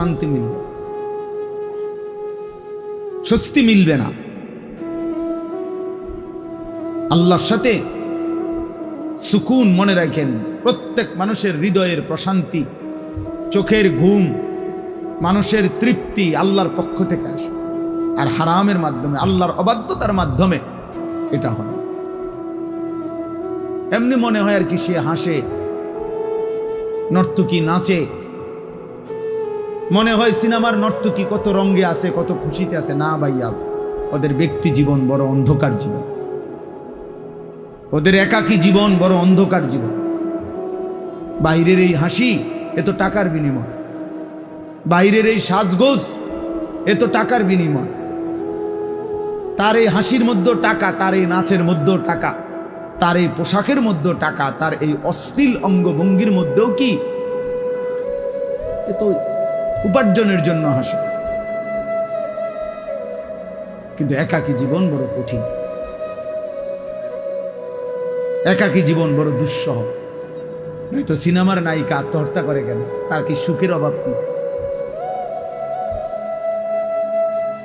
শান্তি মিলবে। স্বস্তি মিলবে না। আল্লাহর সাথে সুকুন মনে রাখেন। প্রত্যেক মানুষের হৃদয়ের প্রশান্তি, চোখের ঘুম, মানুষের তৃপ্তি আল্লাহর পক্ষ থেকে আসে। আর হারামের মাধ্যমে, আল্লাহর অবাধ্যতার মাধ্যমে এটা হয়। এমনি মনে হয় আর কি সে হাসে, নর্তকী নাচে মনে হয় সিনেমার নর্তকী কত রঙ্গে আছে, কত খুশিতে আছে। না ভাইয়া, ওদের ব্যক্তি জীবন বড় অন্ধকার জীবন। ওদের একাকী জীবন বড় অন্ধকার জীবন। বাইরের এই হাসি এত টাকার বিনিময়। বাইরের এই সাজগোজ, এ তো টাকার বিনিময়। তার এই হাসির মধ্যে টাকা, তার এই নাচের মধ্যেও টাকা, তার এই পোশাকের মধ্যেও টাকা, তার এই অশ্লীল অঙ্গভঙ্গির মধ্যেও কি? এ তো উপার্জনের জন্য হাসে। কিন্তু একাকী জীবন বড় কঠিন। একাকী জীবন বড় দুঃসহ। নয়তো সিনেমার নায়িকা আত্মহত্যা করে কেন? তার কি সুখের অভাব কি?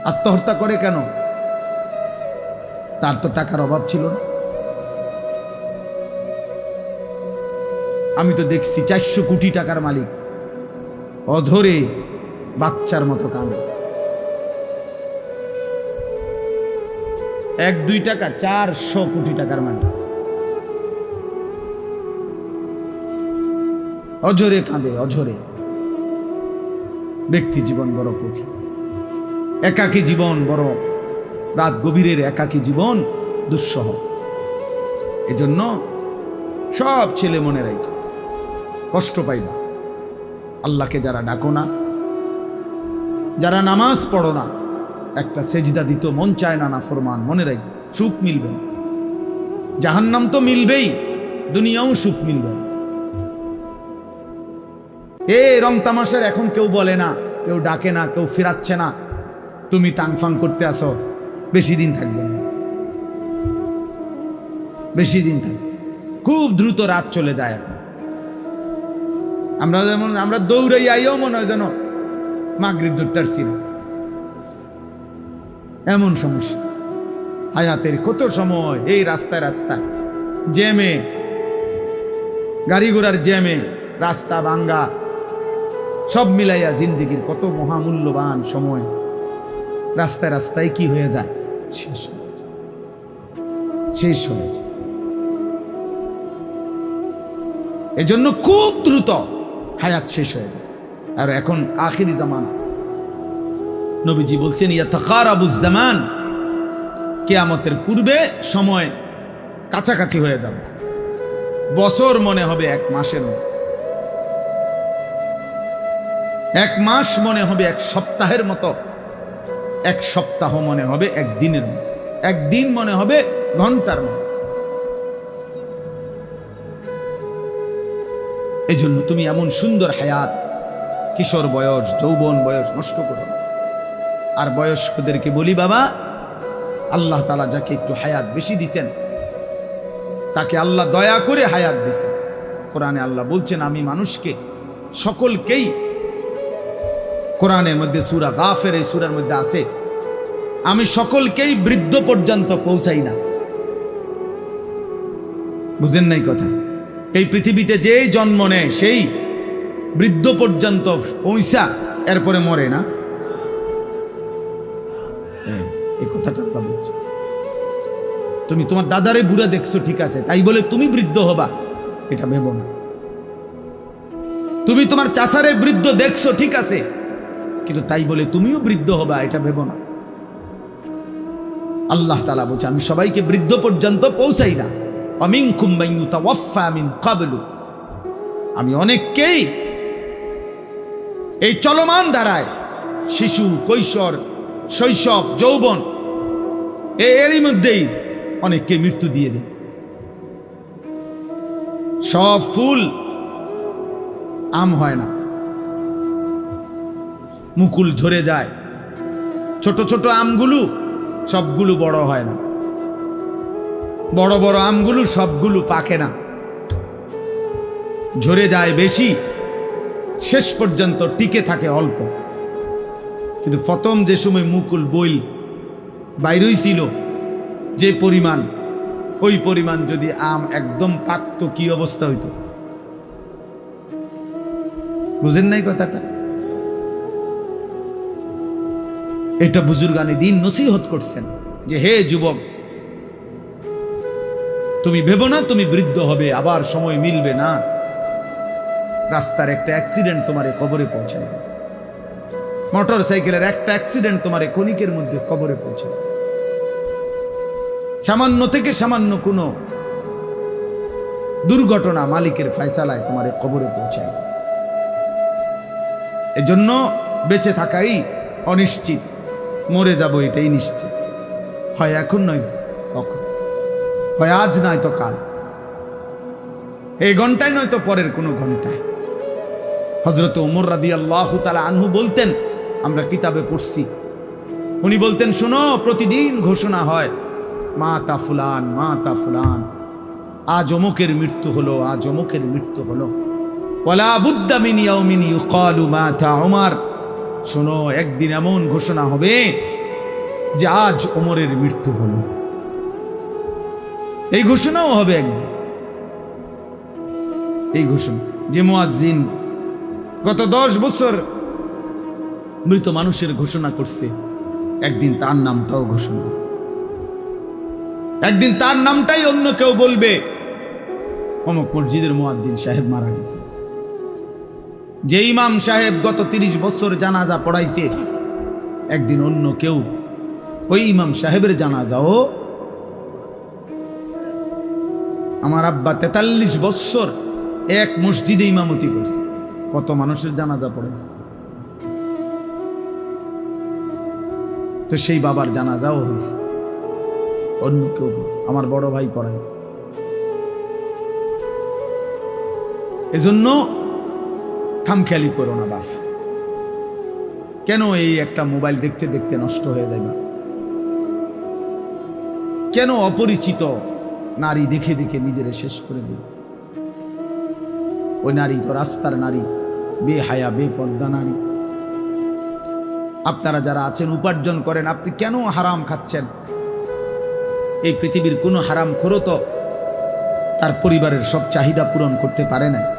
আত্মহত্যা করে কেন? তার তো টাকার অভাব ছিল না। আমি তো দেখছি চারশো কোটি টাকার মালিক। অধরে বাচ্চার মতো কাঁদে। এক, দুই টাকা, চারশো কোটি টাকার মালিক অঝরে কাঁদে, অঝরে। ব্যক্তি জীবন বড় কঠিন। একাকী জীবন বড় রাত গভীরের একাকী জীবন দুঃসহ। এজন্য সব ছেলে মনে রাখ, কষ্ট পাইবা। আল্লাহকে যারা ডাকো না, যারা নামাজ পড়ো না, একটা সেজদা দিত, মন চায় না না ফরমান, মনে রাখ সুখ মিলবে। জাহান্নাম তো মিলবেই, দুনিয়াও সুখ মিলবে। এ রং তামাশার এখন কেউ বলে না, কেউ ডাকে না, কেউ ফেরাচ্ছে না, তুমি তাংফাং করতে আসো, বেশি দিন থাকবে না বেশি দিন থাকবে খুব দ্রুত রাত চলে যায় এখন আমরা যেমন আমরা দৌড়াই আইও মনে হয় যেন মাগরিব ধরতে না। এমন সমস্যা। হায়াতের কত সময় এই রাস্তায় রাস্তায়। জ্যামে। গাড়ি ঘোড়ার জ্যামে রাস্তা ভাঙ্গা। সব মিলাইয়া জিন্দিগির কত মহামূল্যবান সময়। রাস্তায় রাস্তায় কি হয়ে যায়? শেষ হয়ে যায়। শেষ হয়ে যায়। এজন্য খুব দ্রুত হায়াত শেষ হয়ে যায়। আর এখন আখিরি জামান। নবীজি বলছেন ইয়া তখার জামান, কেয়ামতের পূর্বে সময় কাছাকাছি হয়ে যাবে। বছর মনে হবে এক মাসের মতো। এক মাস মনে হবে এক সপ্তাহের মতো। এক সপ্তাহ মনে হবে এক দিনের মতো। একদিন মনে হবে ঘণ্টার মতো। এই জন্য তুমি এমন সুন্দর হায়াত, কিশোর বয়স, যৌবন বয়স নষ্ট করো আর বয়স্কদেরকে বলি, বাবা, আল্লাহ তালা যাকে একটু হায়াত বেশি দিছেন, তাকে আল্লাহ দয়া করে হায়াত দিছেন। কোরআনে আল্লাহ বলছেন, আমি মানুষকে, সকলকেই, কোরআনের মধ্যে সুরা গাফের, এই সুরার মধ্যে আছে, আমি সকলকেই বৃদ্ধ পর্যন্ত পৌঁছাই না। বুঝেন নাই কথা? এই পৃথিবীতে যেই জন্ম নেয় সেই বৃদ্ধ পর্যন্ত পৌঁছা এরপরে মরে না? হ্যাঁ, এই কথাটা বলছি তুমি তোমার দাদারে বুড়া দেখছ ঠিক আছে তাই বলে তুমি বৃদ্ধ হবা এটা ভেবো না। তুমি তোমার চাষারে বৃদ্ধ দেখছ ঠিক আছে কিন্তু তাই বলে তুমিও বৃদ্ধ হবা এটা ভেব না। আল্লাহ তালা বলছে আমি সবাইকে বৃদ্ধ পর্যন্ত পৌঁছাই না। অমিন কুম্বাইন কাবলু আমি অনেককেই এই চলমান ধারায় শিশু, কৈশোর, শৈশব, যৌবন এরই মধ্যেই অনেককে মৃত্যু দিয়ে দেয়। সব ফুল আম হয় না। মুকুল ঝরে যায়। ছোট ছোট আমগুলো সবগুলো বড় হয় না। বড় বড় আমগুলো সবগুলো পাকে না। ঝরে যায় বেশি, শেষ পর্যন্ত টিকে থাকে অল্প। কিন্তু প্রথম যে সময় মুকুল বইল বাইরই ছিল যে পরিমাণ, ওই পরিমাণ যদি আম একদম পাকত, কি অবস্থা হইতো? বুঝেন নাই কথাটা? এটা বুজুর্গানি দিন নসিহত করছেন যে, হে যুবক তুমি ভেবো না, তুমি বৃদ্ধ হবে, আবার সময় মিলবে না। রাস্তার একটা অ্যাক্সিডেন্ট তোমারে কবরে পৌঁছায় মোটর সাইকেলের একটা অ্যাক্সিডেন্ট তোমার ক্ষণিকের মধ্যে কবরে পৌঁছায় সামান্য থেকে সামান্য কোনো দুর্ঘটনা মালিকের ফয়সালায় তোমার কবরে পৌঁছায় এজন্য বেঁচে থাকাই অনিশ্চিত, মরে যাব এটাই নিশ্চিত। হয় এখন নয়, কখন? হয় আজ নয় তো কাল। এই ঘন্টায় নয় তো পরের কোনো ঘন্টায়। হজরত উমর রাদি আল্লাহ তালা আনহু বলতেন, আমরা কিতাবে পড়ছি। উনি বলতেন, শোনো, প্রতিদিন ঘোষণা হয় মা তা ফুলান মা তা ফুলান, আজ অমুকের মৃত্যু হলো, আজ অমুকের মৃত্যু হলো। মা শোনো, একদিন এমন ঘোষণা হবে যে আজ ওমরের মৃত্যু হলো। এই ঘোষণাও হবে একদিন এই ঘোষণা যে মুয়াজ্জিন গত দশ বছর মৃত মানুষের ঘোষণা করছে, একদিন তার নামটাও ঘোষণা। একদিন তার নামটাই অন্য কেউ বলবে। অমুক মসজিদের মুয়াজ্জিন সাহেব মারা গেছে। যে ইমাম সাহেব গত তিরিশ বছর জানাজা পড়াইছে, একদিন অন্য কেউ ওই ইমাম সাহেবের জানাজাও আমার আব্বা তেতাল্লিশ বৎসর এক মসজিদে ইমামতি করছে। কত মানুষের জানাজা পড়েছে। তো সেই বাবার জানাজাও হয়েছে। অন্য কেউ আমার বড় ভাই পড়াইছে। এজন্য খামখেয়ালি করো না বাপ। কেন এই একটা মোবাইল দেখতে দেখতে নষ্ট হয়ে যায় না কেন অপরিচিত নারী দেখে দেখে নিজেরে শেষ করে দিল। ওই নারী তো রাস্তার নারী, বেহায়া, বেপর্দা নারী। আপনারা যারা আছেন, উপার্জন করেন, আপনি কেন হারাম খাচ্ছেন? এই পৃথিবীর কোনো হারাম খোরো তো তার পরিবারের সব চাহিদা পূরণ করতে পারে না